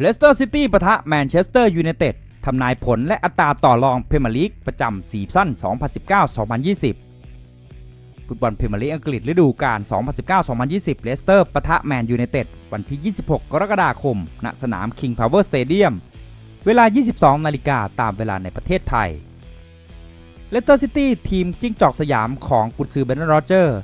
เลสเตอร์ซิตี้ปะทะแมนเชสเตอร์ยูไนเต็ดทำนายผลและอัตราต่อรองพรีเมียร์ลีกประจำซีซั่น 2019-2020 ฟุตบอลพรีเมียร์ลีกอังกฤษฤดูกาล 2019-2020 เลสเตอร์ปะทะแมนยูไนเต็ดวันที่ 26 กรกฎาคม ณ สนาม King Power Stadium เวลา 22 นาฬิกาตามเวลาในประเทศไทย เลสเตอร์ซิตี้ทีมจิ้งจอกสยามของกุนซือเบรนโรเจอร์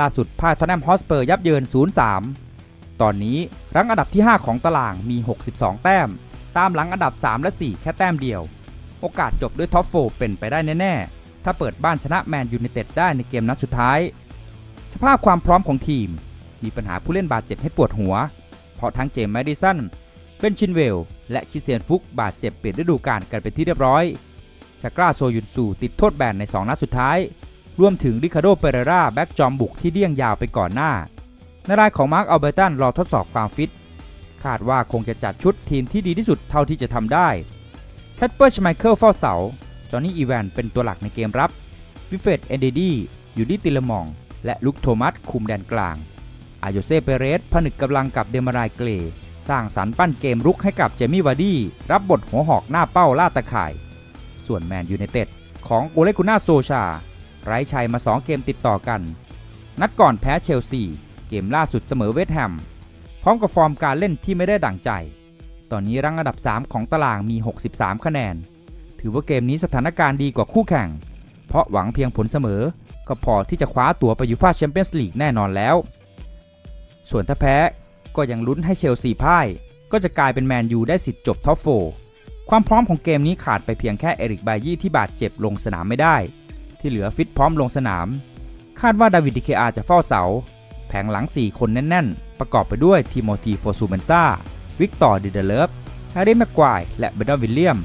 ล่าสุดพ่ายทอนแนมฮอสเปอร์ยับเยิน 0-3 ตอนนี้รั้งอันดับที่ 5 ของตารางมี 62 แต้ม ตามหลังอันดับ 3 และ 4 แค่แต้มเดียว โอกาสจบด้วยท็อปโฟเป็นไปได้แน่ ๆ ถ้าเปิดบ้านชนะแมนยูไนเต็ดได้ในเกมนัดสุดท้าย สภาพความพร้อมของทีม มีปัญหาผู้เล่นบาดเจ็บให้ปวดหัว เพราะทั้งเจมส์แมดิสันเบนชินเวล และคิเตียนฟุกบาดเจ็บเปลี่ยนฤดูกาลกันเป็นที่เรียบร้อยชากราโซยุนซูติดโทษแบนใน 2 นัดสุดท้าย รวมถึงริคาโดเปเรราแบ็กจอมบุกที่เดี้ยงยาวไปก่อนหน้า ในรายของมาร์คอัลเบอร์ตันรอทดสอบความฟิต คาดว่าคงจะจัดชุดทีมที่ดีที่สุดเท่าที่จะทำได้แคทเปอร์ชไมเคิลเฝ้าเสา จอห์นนี่อีแวนเป็นตัวหลักในเกมรับวิเฟตเอนเดดี้ยูดิติลมอง และลุคโทมัสคุมแดนกลาง อาโยเซเปเรสผนึกกำลังกับเดมารายเกรสร้างสรรค์ปั้นเกมรุกให้กับเจมี่วาร์ดี้รับบทหัวหอกหน้าเป้าล่าตะข่าย ส่วนแมนยูไนเต็ดของโอเลกุน่าโซชา ไร้ชัยมา 2 เกมติดต่อกัน นัดก่อนแพ้เชลซี เกมล่าสุดเสมอเวสต์แฮม พร้อมกับฟอร์มการเล่นที่ไม่ได้ดั่งใจ ตอนนี้รั้งอันดับ 3 ของตารางมี 63 คะแนน ถือว่าเกมนี้สถานการณ์ดีกว่าคู่แข่ง เพราะหวังเพียงผลเสมอ ก็พอที่จะคว้าตั๋วไปยูฟ่าแชมเปี้ยนส์ลีกแน่นอนแล้ว ส่วนถ้าแพ้ก็ยังลุ้นให้เชลซีพ่าย ก็จะกลายเป็นแมนยูได้สิทธิ์จบท็อปโฟความพร้อมของเกมนี้ขาดไปเพียงแค่เอริกบายี่ที่บาดเจ็บลงสนามไม่ได้ ที่เหลือฟิตพร้อมลงสนาม คาดว่าดาวิดดิเคอาจะเฝ้าเสา ผงหลัง 4 คนแน่น ๆ ประกอบไปด้วยทิโมธีโฟซูเมนซาวิกตอร์ดิเดเลฟแฮร์รี่แม็กควายและเบนดอนวิลเลียม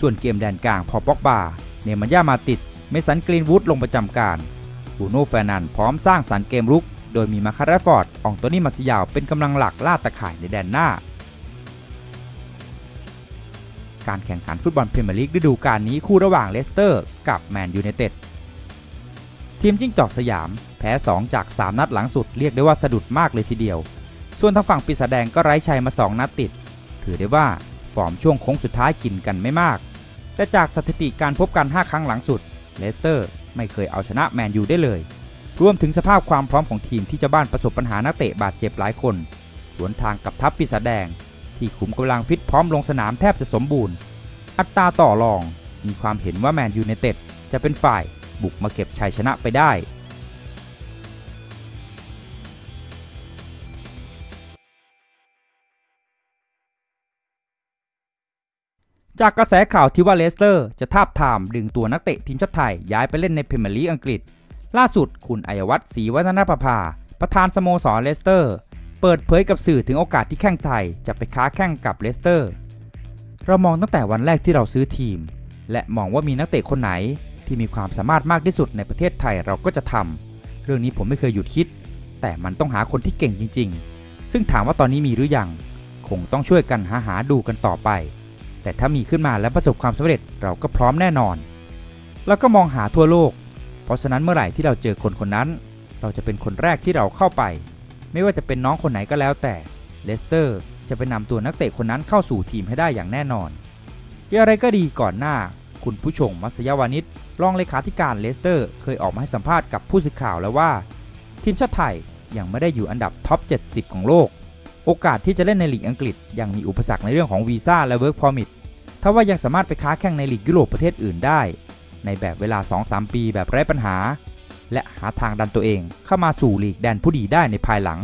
ส่วนเกมแดนกลางพอป็อกบาเนมันย่ามาติด เมสันกรีนวูดลงประจำการบูโน่แฟรนันพร้อมสร้างสรรค์เกมรุก โดยมีมาคาร์ฟอร์ดอองโตนี่มาซิยาวเป็นกำลังหลักล่าตะข่ายในแดนหน้า การแข่งขันฟุตบอลพรีเมียร์ลีกฤดูกาลนี้คู่ระหว่างเลสเตอร์ กับแมนยูไนเต็ด ทีมจิ้งจอกสยาม แพ้ 2 จาก 3 นัดหลังสุดเรียกได้ว่าสะดุดมากเลยทีเดียว ส่วนทางฝั่งปีศาจแดงก็ไร้ชัยมา 2 นัดติด ถือได้ว่าฟอร์มช่วงโค้งสุดท้ายกินกันไม่มาก แต่จากสถิติการพบกัน 5 ครั้งหลังสุดเลสเตอร์ไม่เคยเอาชนะแมนยูได้เลย รวมถึงสภาพความพร้อมของทีมที่เจ้าบ้านประสบปัญหานักเตะบาดเจ็บหลายคน สวนทางกับทัพปีศาจแดง ที่ขุมกำลังฟิตพร้อมลงสนามแทบจะสมบูรณ์ อัตราต่อรอง มีความเห็นว่าแมนยูไนเต็ดจะเป็นฝ่าย บุกมาเก็บชัยชนะไปได้ จากกระแสข่าวที่ว่าเลสเตอร์ จะทาบทามดึงตัวนักเตะทีมชาติไทยย้ายไปเล่นในพรีเมียร์ลีกอังกฤษ ล่าสุดคุณอัยวัฒน์ศรีวัฒนประภา ประธานสโมสรเลสเตอร์ เปิดเผยกับสื่อถึงโอกาสที่แข้งไทยจะไปค้าแข่งกับเลสเตอร์เรามองตั้งแต่วันแรกที่เราซื้อทีม และมองว่ามีนักเตะคนไหน ที่มีความสามารถมากที่สุดในประเทศไทยเราก็จะทำเรื่องนี้ผมไม่เคยหยุดคิด แต่มันต้องหาคนที่เก่งจริง ๆ ซึ่งถามว่าตอนนี้มีหรือยัง คงต้องช่วยกันหาหาดูกันต่อไป แต่ถ้ามีขึ้นมาและประสบความสำเร็จเราก็พร้อมแน่นอน แล้วก็มองหาทั่วโลก เพราะฉะนั้นเมื่อไหร่ที่เราเจอคนคนนั้น เราจะเป็นคนแรกที่เราเข้าไป ไม่ว่าจะเป็นน้องคนไหนก็แล้วแต่เลสเตอร์จะไปนำตัวนักเตะคนนั้นเข้าสู่ทีมให้ได้อย่างแน่นอนอย่างไรก็ดีก่อนหน้า คุณผู้ชงมัสยวานิชรองเลขาธิการเลสเตอร์ เคยออกมาให้สัมภาษณ์กับผู้สื่อข่าวแล้วว่า ทีมชาติไทยยังไม่ได้อยู่อันดับท็อป 70 ของโลก โอกาสที่จะเล่นในลีกอังกฤษ ยังมีอุปสรรคในเรื่องของวีซ่าและเวิร์กพอมิทถ้าว่ายังสามารถไปค้าแข่งในลีกยุโรปประเทศอื่นได้ ในแบบเวลา 2-3 ปีแบบไร้ปัญหา และหาทางดันตัวเองเข้ามาสู่ลีกแดนผู้ดีได้ในภายหลัง